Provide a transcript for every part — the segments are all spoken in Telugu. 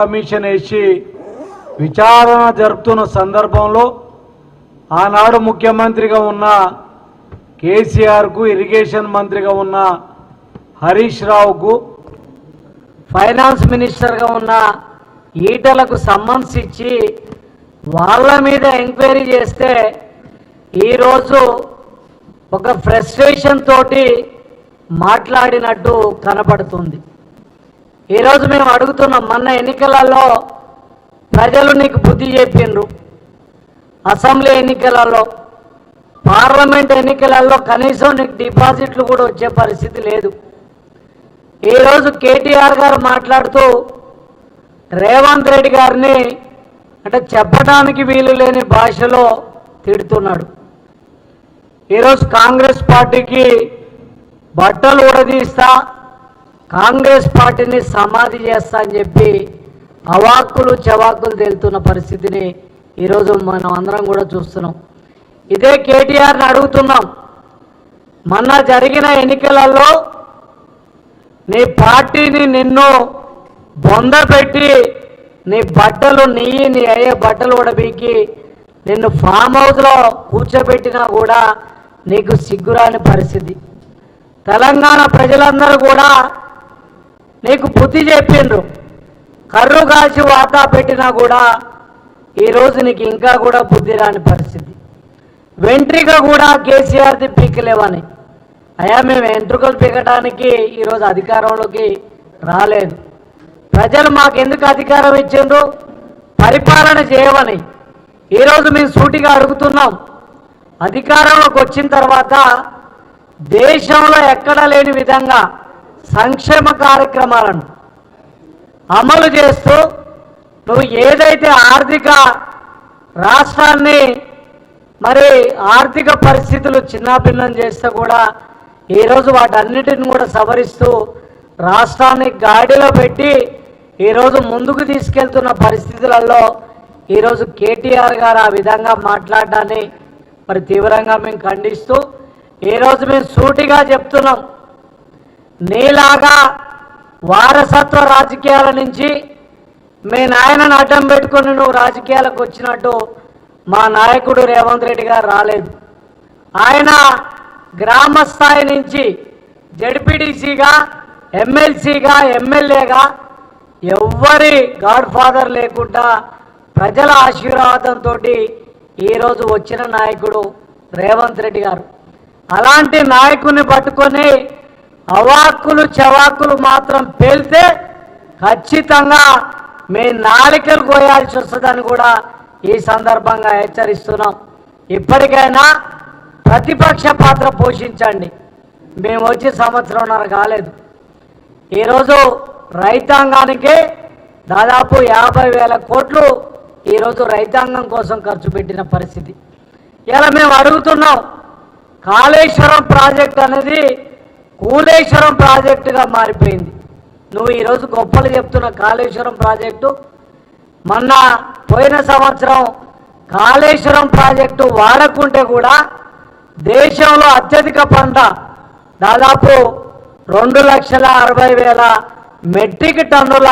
కమిషన్ వేసి విచారణ జరుపుతున్న సందర్భంలో ఆనాడు ముఖ్యమంత్రిగా ఉన్న కేసీఆర్కు ఇరిగేషన్ మంత్రిగా ఉన్న హరీష్ రావుకు ఫైనాన్స్ మినిస్టర్గా ఉన్న ఈటలకు సమ్మన్స్ ఇచ్చి వాళ్ళ మీద ఎంక్వైరీ చేస్తే ఈరోజు ఒక ఫ్రస్ట్రేషన్ తోటి మాట్లాడినట్టు కనపడుతుంది. ఈరోజు మేము అడుగుతున్నాం మొన్న ఎన్నికలలో ప్రజలు నీకు బుద్ధి చెప్పిండ్రు. అసెంబ్లీ ఎన్నికలలో పార్లమెంట్ ఎన్నికలలో కనీసం నీకు డిపాజిట్లు కూడా వచ్చే పరిస్థితి లేదు. ఈరోజు కేటీఆర్ గారు మాట్లాడుతూ రేవంత్ రెడ్డి గారిని అంటే చెప్పడానికి వీలు లేని భాషలో తిడుతున్నాడు. ఈరోజు కాంగ్రెస్ పార్టీకి బట్టలు ఉడదీస్తా కాంగ్రెస్ పార్టీని సమాధి చేస్తా అని చెప్పి అవాక్కులు చవాకులు తేలుతున్న పరిస్థితిని ఈరోజు మనం అందరం కూడా చూస్తున్నాం. ఇదే కేటీఆర్ని అడుగుతున్నాం. మొన్న జరిగిన ఎన్నికలలో నీ పార్టీని నిన్ను బొందపెట్టి నీ బట్టలు నీ నీ అయ్యే బట్టలు కూడా బీకి నిన్ను ఫామ్ హౌస్లో కూర్చోబెట్టినా కూడా నీకు సిగ్గురాని పరిస్థితి. తెలంగాణ ప్రజలందరూ కూడా నీకు బుద్ధి చెప్పిండ్రు. కర్రు కాసి వాతా పెట్టినా కూడా ఈరోజు నీకు ఇంకా కూడా బుద్ధి రాని పరిస్థితి. వెంట్రిక కూడా కేసీఆర్ది పీకలేవని. అయ్యా మేము వెంట్రుకలు పీకడానికి ఈరోజు అధికారంలోకి రాలేదు. ప్రజలు మాకు ఎందుకు అధికారం ఇచ్చిండ్రు? పరిపాలన చేయవని ఈరోజు మేము సూటిగా అడుగుతున్నాం. అధికారంలోకి వచ్చిన తర్వాత దేశంలో ఎక్కడా లేని విధంగా సంక్షేమ కార్యక్రమాలను అమలు చేస్తూ నువ్వు ఏదైతే ఆర్థిక రాష్ట్రాన్ని మరి ఆర్థిక పరిస్థితులు చిన్నాభిన్నం చేస్తే కూడా ఈరోజు వాటన్నిటిని కూడా సవరిస్తూ రాష్ట్రాన్ని గాడిలో పెట్టి ఈరోజు ముందుకు తీసుకెళ్తున్న పరిస్థితులలో ఈరోజు కేటీఆర్ గారు ఆ విధంగా మాట్లాడడాన్ని మరి తీవ్రంగా మేము ఖండిస్తూ ఈరోజు మేము సూటిగా చెప్తున్నాం. నీలాగా వారసత్వ రాజకీయాల నుంచి మీ నాయనను అడ్డం పెట్టుకొని నువ్వు రాజకీయాలకు వచ్చినట్టు మా నాయకుడు రేవంత్ రెడ్డి గారు రాలేదు. ఆయన గ్రామ స్థాయి నుంచి జడ్పీటీసీగా ఎమ్మెల్సీగా ఎమ్మెల్యేగా ఎవ్వరి గాడ్ ఫాదర్ లేకుండా ప్రజల ఆశీర్వాదంతో ఈరోజు వచ్చిన నాయకుడు రేవంత్ రెడ్డి గారు. అలాంటి నాయకుని పట్టుకొని అవాక్కులు చవాకులు మాత్రం పేలితే ఖచ్చితంగా మీ నాలికలు కోయాల్సి వస్తుందని కూడా ఈ సందర్భంగా హెచ్చరిస్తున్నాం. ఇప్పటికైనా ప్రతిపక్ష పాత్ర పోషించండి. మేము వచ్చి సంవత్సరంన్నర కాలేదు. ఈరోజు రైతాంగానికి దాదాపు యాభై వేల కోట్లు ఈరోజు రైతాంగం కోసం ఖర్చు పెట్టిన పరిస్థితి. ఇలా మేము అడుగుతున్నాం కాళేశ్వరం ప్రాజెక్ట్ అనేది కూలేశ్వరం ప్రాజెక్టుగా మారిపోయింది. నువ్వు ఈరోజు గొప్పలు చెప్తున్న కాళేశ్వరం ప్రాజెక్టు మొన్న పోయిన సంవత్సరం కాళేశ్వరం ప్రాజెక్టు వాడకుంటే కూడా దేశంలో అత్యధిక పంట దాదాపు రెండు లక్షల అరవై వేల మెట్రిక్ టన్నుల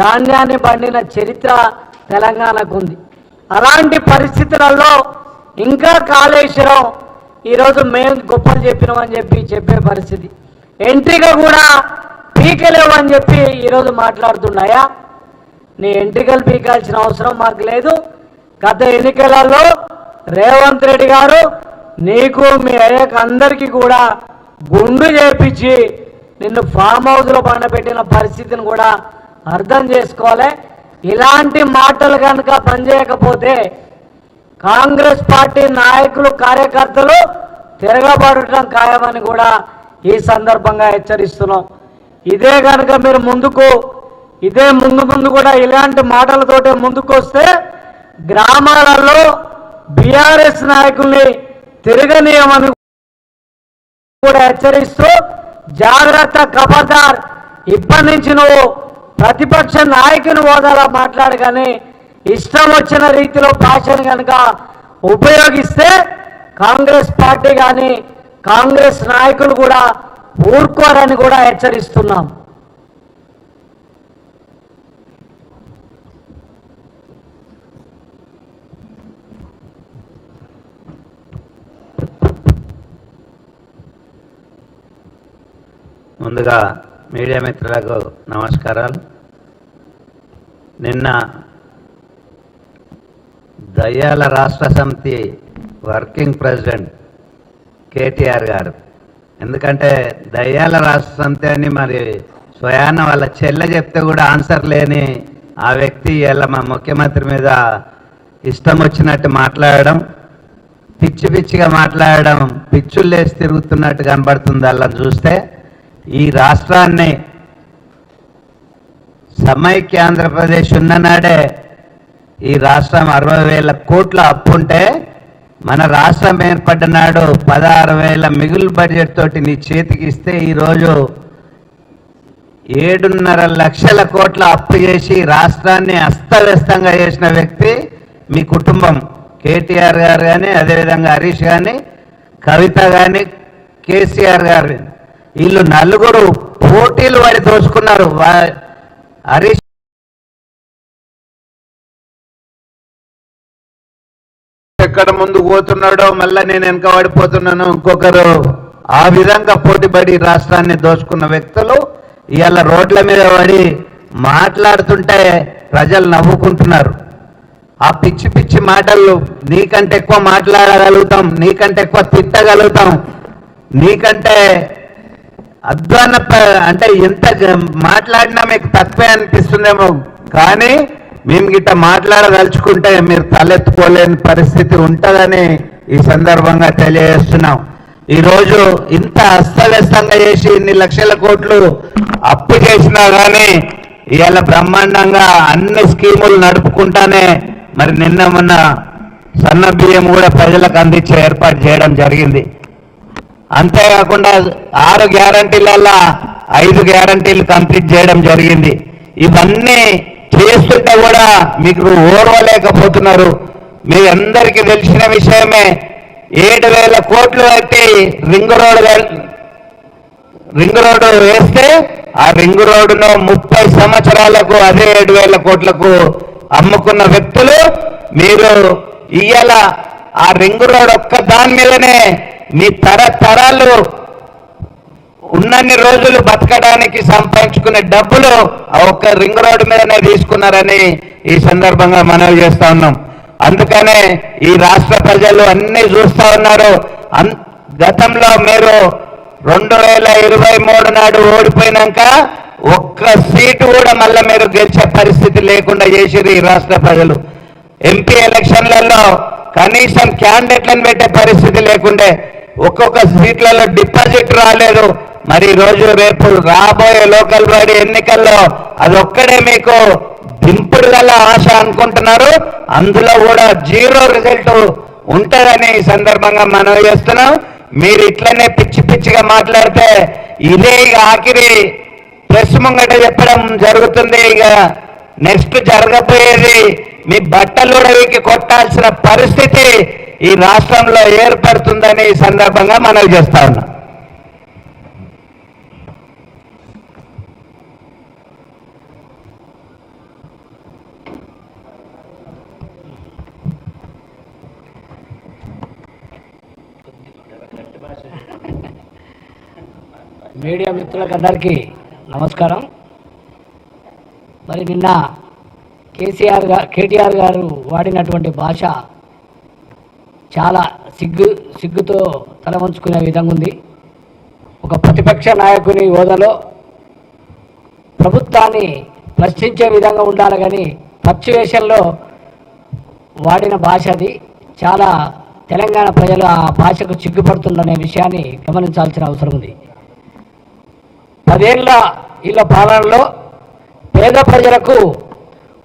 ధాన్యాన్ని పండిన చరిత్ర తెలంగాణకు ఉంది. అలాంటి పరిస్థితులలో ఇంకా కాళేశ్వరం ఈరోజు మేము గొప్పలు చెప్పినామని చెప్పి చెప్పే పరిస్థితి. ఎంట్రీగా కూడా పీకలేవు అని చెప్పి ఈరోజు మాట్లాడుతున్నాయా? నీ ఎంట్రికలు పీకాల్సిన అవసరం మాకు లేదు. గత ఎన్నికలలో రేవంత్ రెడ్డి గారు నీకు మీ అయ్యకు అందరికీ కూడా గుండు చేపించి నిన్ను ఫామ్ హౌస్లో పండబెట్టిన పరిస్థితిని కూడా అర్థం చేసుకోవాలి. ఇలాంటి మాటలు కనుక పనిచేయకపోతే కాంగ్రెస్ పార్టీ నాయకులు కార్యకర్తలు తిరగబడటం ఖాయమని కూడా ఈ సందర్భంగా హెచ్చరిస్తున్నాం. ఇదే కనుక మీరు ముందుకు ఇదే ముందు ముందు కూడా ఇలాంటి మాటలతోటే ముందుకు వస్తే గ్రామాలలో బీఆర్ఎస్ నాయకుల్ని తిరగనీయమని కూడా హెచ్చరిస్తూ జాగ్రత్త ఖబర్దార్ ఇప్పటి నుంచి నువ్వు ప్రతిపక్ష నాయకుని హోదాలో మాట్లాడగానే ఇష్టం వచ్చిన రీతిలో భాషను కనుక ఉపయోగిస్తే కాంగ్రెస్ పార్టీ కానీ కాంగ్రెస్ నాయకులు కూడా ఊరుకోరని కూడా హెచ్చరిస్తున్నాం. ముందుగా మీడియా మిత్రులకు నమస్కారాలు. నిన్న దయ్యాల రాష్ట్ర సమితి వర్కింగ్ ప్రెసిడెంట్ కేటీఆర్ గారు. ఎందుకంటే దయ్యాల రాష్ట్ర సమితి అని మరి స్వయాన వాళ్ళ చెల్లె చెప్తే కూడా ఆన్సర్ లేని ఆ వ్యక్తి ఇలా మా ముఖ్యమంత్రి మీద ఇష్టం వచ్చినట్టు మాట్లాడడం పిచ్చి పిచ్చిగా మాట్లాడడం పిచ్చులు లేసి తిరుగుతున్నట్టు కనబడుతుంది అలా చూస్తే ఈ రాష్ట్రాన్ని సమైక్య ఆంధ్రప్రదేశ్ ఉన్ననాడే ఈ రాష్ట్రం అరవై వేల కోట్ల అప్పుంటే మన రాష్ట్రం ఏర్పడ్డ నాడు పదహారు వేల మిగులు బడ్జెట్ తోటి నీ చేతికి ఇస్తే ఈరోజు ఏడున్నర లక్షల కోట్ల అప్పు చేసి రాష్ట్రాన్ని అస్తవ్యస్తంగా చేసిన వ్యక్తి మీ కుటుంబం. కేటీఆర్ గారు కానీ అదేవిధంగా హరీష్ కానీ కవిత కానీ కేసీఆర్ గారు. వీళ్ళు నలుగురు పోటీలు పడి దోచుకున్నారు. హరీష్ ఎక్కడ ముందు పోతున్నాడో మళ్ళా నేను వెనక పడిపోతున్నాను. ఇంకొకరు ఆ విధంగా పోటీపడి రాష్ట్రాన్ని దోచుకున్న వ్యక్తులు ఇవాళ రోడ్ల మీద పడి మాట్లాడుతుంటే ప్రజలు నవ్వుకుంటున్నారు. ఆ పిచ్చి పిచ్చి మాటలు నీకంటే ఎక్కువ మాట్లాడగలుగుతాం నీకంటే ఎక్కువ తిట్టగలుగుతాం నీకంటే అధ్వాన అంటే ఎంత మాట్లాడినా మీకు తక్కువే అనిపిస్తుందేమో. కానీ మేము గిట్ట మాట్లాడదలుచుకుంటే మీరు తలెత్తుకోలేని పరిస్థితి ఉంటుందని ఈ సందర్భంగా తెలియజేస్తున్నాం. ఈరోజు ఇంత అస్తవ్యస్తంగా చేసి ఇన్ని లక్షల కోట్లు అప్పు చేసినా కానీ ఇవాళ బ్రహ్మాండంగా అన్ని స్కీములు నడుపుకుంటానే మరి నిన్న మొన్న సన్న బియ్యం కూడా ప్రజలకు అందించే ఏర్పాటు చేయడం జరిగింది. అంతేకాకుండా ఆరు గ్యారంటీలలో ఐదు గ్యారంటీలు కంప్లీట్ చేయడం జరిగింది. ఇవన్నీ చేస్తుంటే కూడా మీకు ఓర్వలేకపోతున్నారు. మీ అందరికీ తెలిసిన విషయమే ఏడు వేల కోట్లు పెట్టి రింగ్ రోడ్ రింగ్ రోడ్డు వేస్తే ఆ రింగ్ రోడ్డును ముప్పై సంవత్సరాలకు అదే ఏడు వేల కోట్లకు అమ్ముకున్న వ్యక్తులు మీరు ఇయ్యాల. ఆ రింగ్ రోడ్ ఒక్క దాని మీదనే మీ తరతరాలు ఉన్నన్ని రోజులు బతకడానికి సంపాదించుకునే డబ్బులు ఆ ఒక్క రింగ్ రోడ్డు మీదనే తీసుకున్నారని ఈ సందర్భంగా మనవి చేస్తా ఉన్నాం. అందుకనే ఈ రాష్ట్ర ప్రజలు అన్ని చూస్తా ఉన్నారు. గతంలో మీరు రెండు వేల ఇరవై మూడు నాడు ఓడిపోయినాక ఒక్క సీటు కూడా మళ్ళీ మీరు గెలిచే పరిస్థితి లేకుండా చేసిరు ఈ రాష్ట్ర ప్రజలు. ఎంపీ ఎలక్షన్లలో కనీసం క్యాండిడేట్లను పెట్టే పరిస్థితి లేకుండే ఒక్కొక్క సీట్లలో డిపాజిట్ రాలేదు. మరి రోజు రేపు రాబోయే లోకల్ బాడీ ఎన్నికల్లో అదొక్కడే మీకు దింపుడు గల ఆశ అనుకుంటున్నారు. అందులో కూడా జీరో రిజల్ట్ ఉంటుందని ఈ సందర్భంగా మనవి చేస్తున్నాం. మీరు ఇట్లనే పిచ్చి పిచ్చిగా మాట్లాడితే ఇదే ఇక ఆఖరి ప్రెస్ ముంగట చెప్పడం జరుగుతుంది. ఇక నెక్స్ట్ జరగబోయేది మీ బట్టలు ఉడవికి కొట్టాల్సిన పరిస్థితి ఈ రాష్ట్రంలో ఏర్పడుతుందని ఈ సందర్భంగా మనవి చేస్తా ఉన్నాం. మీడియా మిత్రులకు అందరికీ నమస్కారం. మరి నిన్న కేసీఆర్ గారు కేటీఆర్ గారు వాడినటువంటి భాష చాలా సిగ్గు సిగ్గుతో తలవంచుకునే విధంగా ఉంది. ఒక ప్రతిపక్ష నాయకుని హోదాలో ప్రభుత్వాన్ని ప్రశ్నించే విధంగా ఉండాలి కానీ పచ్చివేషంలో వాడిన భాష అది. చాలా తెలంగాణ ప్రజలు ఆ భాషకు చిగ్గుపడుతుందనే విషయాన్ని గమనించాల్సిన అవసరం ఉంది. పదేళ్ళ ఇళ్ళ పాలనలో పేద ప్రజలకు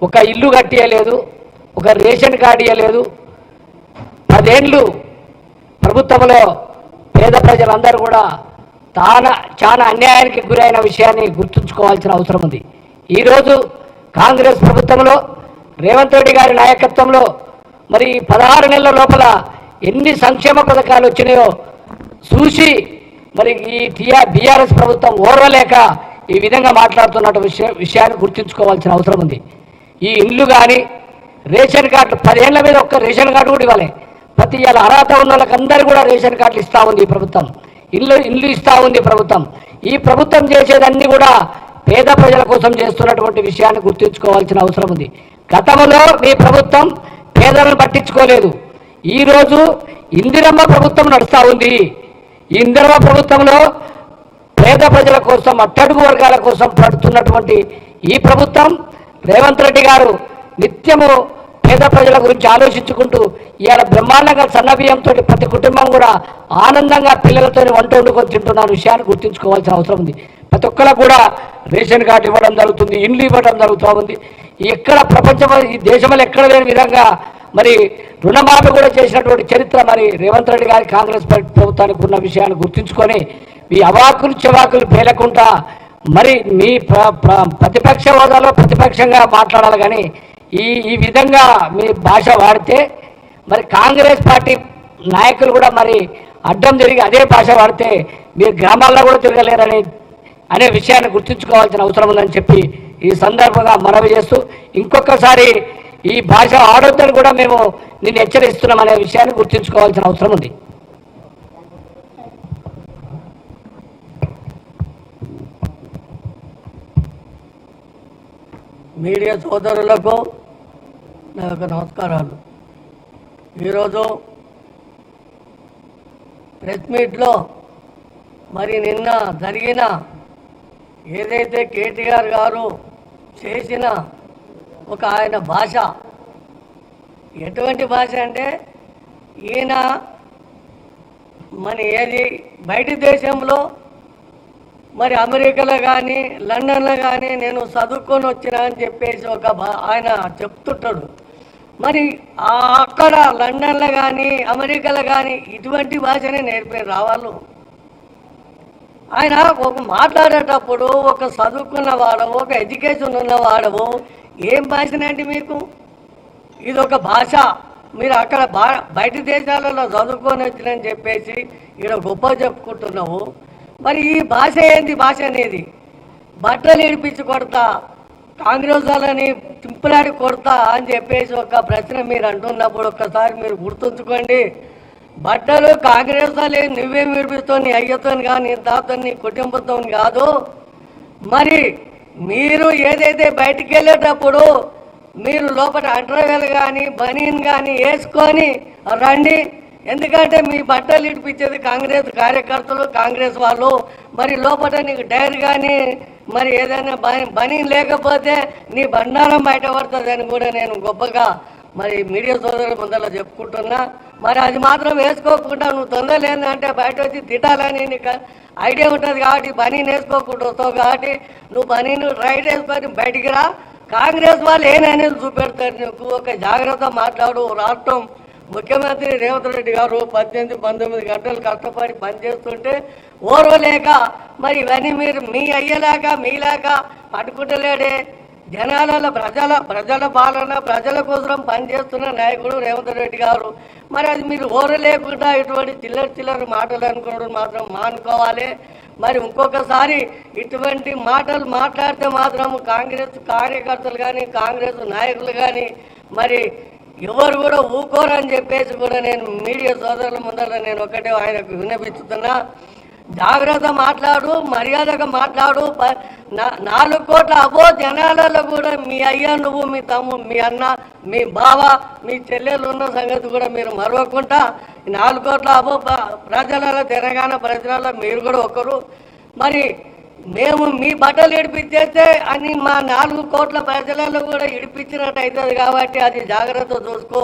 ఒక ఇల్లు కట్టియలేదు ఒక రేషన్ కార్డు ఇవ్వలేదు పదేళ్ళు ప్రభుత్వంలో పేద ప్రజలందరూ కూడా తాన చాలా అన్యాయానికి గురైన విషయాన్ని గుర్తుంచుకోవాల్సిన అవసరం ఉంది. ఈరోజు కాంగ్రెస్ ప్రభుత్వంలో రేవంత్ రెడ్డి గారి నాయకత్వంలో మరి పదహారు నెలల లోపల ఎన్ని సంక్షేమ పథకాలు వచ్చినాయో చూసి మరి ఈ టీఆర్ బీఆర్ఎస్ ప్రభుత్వం ఓర్వలేక ఈ విధంగా మాట్లాడుతున్న విషయ విషయాన్ని గుర్తుంచుకోవాల్సిన అవసరం ఉంది. ఈ ఇండ్లు కానీ రేషన్ కార్డు పదిహేనుల మీద ఒక్క రేషన్ కార్డు కూడా ఇవ్వాలి. ప్రతి ఇవాళ అర్హత ఉన్న వాళ్ళకందరూ కూడా రేషన్ కార్డులు ఇస్తూ ఉంది ఈ ప్రభుత్వం. ఇల్లు ఇల్లు ఇస్తూ ఉంది ప్రభుత్వం. ఈ ప్రభుత్వం చేసేదన్నీ కూడా పేద ప్రజల కోసం చేస్తున్నటువంటి విషయాన్ని గుర్తుంచుకోవాల్సిన అవసరం ఉంది. గతంలో మీ ప్రభుత్వం పేదలను పట్టించుకోలేదు. ఈరోజు ఇందిరమ్మ ప్రభుత్వం నడుస్తూ ఉంది. ఈ ప్రభుత్వంలో పేద ప్రజల కోసం అట్టడుగు వర్గాల కోసం పడుతున్నటువంటి ఈ ప్రభుత్వం రేవంత్ రెడ్డి గారు నిత్యము పేద ప్రజల గురించి ఆలోచించుకుంటూ ఇవాళ బ్రహ్మాండంగా సన్నబియ్యంతో ప్రతి కుటుంబం కూడా ఆనందంగా పిల్లలతో వంట వండుకొని తింటున్న విషయాన్ని గుర్తుంచుకోవాల్సిన అవసరం ఉంది. ప్రతి ఒక్కరు కూడా రేషన్ కార్డు ఇవ్వడం జరుగుతుంది ఇండ్లు ఇవ్వడం జరుగుతూ ఉంది. ఎక్కడ ప్రపంచం ఈ దేశంలో ఎక్కడ లేని విధంగా మరి రుణమాఫీ కూడా చేసినటువంటి చరిత్ర మరి రేవంత్ రెడ్డి గారి కాంగ్రెస్ పార్టీ ప్రభుత్వానికి ఉన్న విషయాన్ని గుర్తుంచుకొని మీ అవాకులు చెవాకులు పేలకుండా మరి మీ ప్ర- ప్ర- ప్రతిపక్ష హోదాలో ప్రతిపక్షంగా మాట్లాడాలి కానీ ఈ ఈ విధంగా మీ భాష వాడితే మరి కాంగ్రెస్ పార్టీ నాయకులు కూడా మరి అడ్డం తిరిగి అదే భాష వాడితే మీరు గ్రామాల్లో కూడా తిరగలేరని అనే విషయాన్ని గుర్తుంచుకోవాల్సిన అవసరం ఉందని చెప్పి ఈ సందర్భంగా మనవి చేస్తూ ఇంకొకసారి ఈ భాష ఆడొద్దని కూడా మేము నిన్ను హెచ్చరిస్తున్నాం అనే విషయాన్ని గుర్తుంచుకోవాల్సిన అవసరం ఉంది. మీడియా సోదరులకు నా యొక్క నమస్కారాలు. ఈరోజు ప్రెస్ మీట్లో మరి నిన్న జరిగిన ఏదైతే కేటీఆర్ గారు చేసిన ఒక ఆయన భాష. ఎటువంటి భాష అంటే ఈయన మన ఏది బయట దేశంలో మరి అమెరికాలో కానీ లండన్లో కానీ నేను చదువుకొని వచ్చినా అని చెప్పేసి ఒక బా- ఆయన చెప్తుంటాడు. మరి అక్కడ లండన్లో కానీ అమెరికాలో కానీ ఇటువంటి భాషనే నేర్పే రావాళ్ళు ఆయన ఒక మాట్లాడేటప్పుడు ఒక చదువుకున్న వాడవు ఒక ఎడ్యుకేషన్ ఉన్నవాడవు ఏం భాషనండి మీకు? ఇది ఒక భాష. మీరు అక్కడ బా బయట దేశాలలో చదువుకొని వచ్చినని చెప్పేసి ఇక్కడ గొప్ప చెప్పుకుంటున్నావు. మరి ఈ భాష ఏంది? భాష అనేది బట్టలు ఇడిపించి కొడతా కాంగ్రెస్ వాళ్ళని తింపులాడి కొడతా అని చెప్పేసి ఒక ప్రశ్న మీరు అంటున్నప్పుడు ఒక్కసారి మీరు గుర్తుంచుకోండి. బట్టలు కాంగ్రెస్ వాళ్ళే నువ్వేమి విడిపిస్తావు నీ అయ్యతో కానీ నీ తాతని నీ కుటుంబంతో కాదు. మరి మీరు ఏదైతే బయటికి వెళ్ళేటప్పుడు మీరు లోపల అంటర్వేలు కానీ బనీన్ కానీ వేసుకొని రండి. ఎందుకంటే మీ బట్టలు ఇడిపించేది కాంగ్రెస్ కార్యకర్తలు కాంగ్రెస్ వాళ్ళు. మరి లోపల నీకు డైరీ కానీ మరి ఏదైనా బని బనీన్ లేకపోతే నీ బండారం బయట పడతాదని కూడా నేను గొప్పగా మరి మీడియా సోదరుల ముందర చెప్పుకుంటున్నా. మరి అది మాత్రం వేసుకోకుండా నువ్వు తొందర అంటే బయట వచ్చి తిట్టాలని నీకు ఐడియా ఉంటుంది కాబట్టి బనీని వేసుకోకుండా వస్తావు కాబట్టి నువ్వు బనీని రైట్ వేసుకొని బయటికి రా. కాంగ్రెస్ వాళ్ళు ఏననేది చూపెడతారు నీకు? ఒక జాగ్రత్త మాట్లాడు. రాష్ట్రం ముఖ్యమంత్రి రేవంత్ రెడ్డి గారు పద్దెనిమిది పంతొమ్మిది గంటలు కష్టపడి పనిచేస్తుంటే ఓర్వలేక మరి ఇవన్నీ మీరు మీ అయ్యేలాగా మీలాగా పట్టుకుంటలేడే. జనాలలో ప్రజల ప్రజల పాలన ప్రజల కోసం పనిచేస్తున్న నాయకుడు రేవంత్ రెడ్డి గారు. మరి అది మీరు ఓర లేకుండా ఇటువంటి చిల్లర చిల్లర మాటలు అనుకోవడం మాత్రం మానుకోవాలి. మరి ఇంకొకసారి ఇటువంటి మాటలు మాట్లాడితే మాత్రం కాంగ్రెస్ కార్యకర్తలు కానీ కాంగ్రెస్ నాయకులు కానీ మరి ఎవరు కూడా ఊకోరని చెప్పేసి కూడా నేను మీడియా సోదరుల ముందర నేను ఒకటే ఆయనకు విన్నపించుతున్నా జాగ్రత్త మాట్లాడు మర్యాదగా మాట్లాడు. ప- నాలుగు కోట్ల అబో జనాలలో కూడా మీ అయ్యా నువ్వు మీ తమ్ము మీ అన్న మీ బావ మీ చెల్లెలు ఉన్న సంగతి కూడా మీరు మరవకుండా నాలుగు కోట్ల అబో ప్రజలలో తెలంగాణ ప్రజలలో మీరు కూడా ఒకరు మరి మేము మీ బట్టలు ఇడిపించేస్తే అని మా నాలుగు కోట్ల ప్రజలలో కూడా ఇడిపించినట్టు అవుతుంది కాబట్టి అది జాగ్రత్త చూసుకో.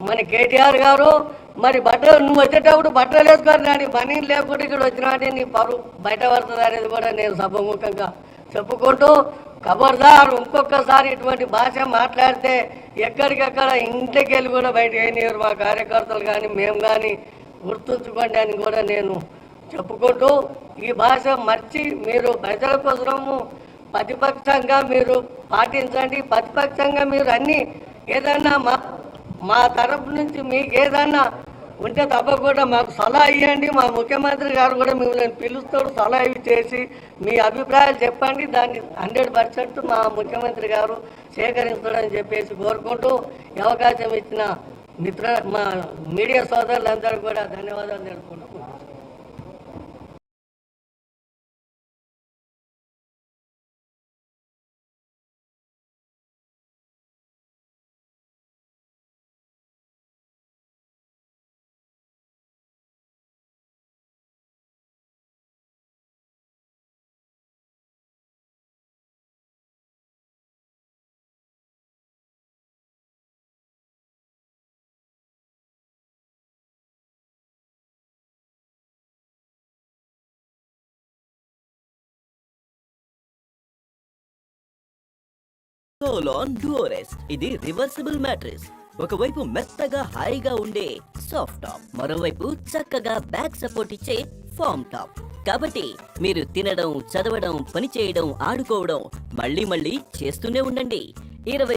మన కేటీఆర్ గారు మరి బట్టలు నువ్వు వచ్చేటప్పుడు బట్టలు వేసుకొని రాని పని లేకుండా ఇక్కడ వచ్చినాడే నీ పరువు బయట పడుతుంది అనేది కూడా నేను సభముఖంగా చెప్పుకుంటూ ఖబర్దార్ ఇంకొకసారి ఇటువంటి భాష మాట్లాడితే ఎక్కడికక్కడ ఇంటికి వెళ్ళి కూడా బయట వేయనివ్వరు మా కార్యకర్తలు కానీ మేము కానీ గుర్తుంచుకోండి అని కూడా నేను చెప్పుకుంటూ ఈ భాష మర్చి మీరు ప్రజల కోసము ప్రతిపక్షంగా మీరు పాటించండి. ప్రతిపక్షంగా మీరు అన్నీ ఏదైనా మా మా తరపు నుంచి మీకు ఏదైనా ఉంటే తప్పకుండా మాకు సలహా ఇవ్వండి. మా ముఖ్యమంత్రి గారు కూడా మిమ్మల్ని పిలుస్తాడు సలహా ఇవి చేసి మీ అభిప్రాయాలు చెప్పండి. దాన్ని హండ్రెడ్ పర్సెంట్ మా ముఖ్యమంత్రి గారు సేకరిస్తాడని చెప్పేసి కోరుకుంటూ అవకాశం ఇచ్చిన మిత్ర మా మీడియా సోదరులందరూ కూడా ధన్యవాదాలు తెలుపుకుంటున్నాను. సోలాన్ డ్యూరెస్ట్ ఇది రివర్సిబుల్ మ్యాట్రిస్ ఒకవైపు మెత్తగా హాయిగా ఉండే సాఫ్ట్ టాప్ మరోవైపు చక్కగా బ్యాక్ సపోర్ట్ ఇచ్చే ఫామ్ టాప్ కాబట్టి మీరు తినడం చదవడం పనిచేయడం ఆడుకోవడం మళ్ళీ మళ్ళీ చేస్తూనే ఉండండి. ఇరవై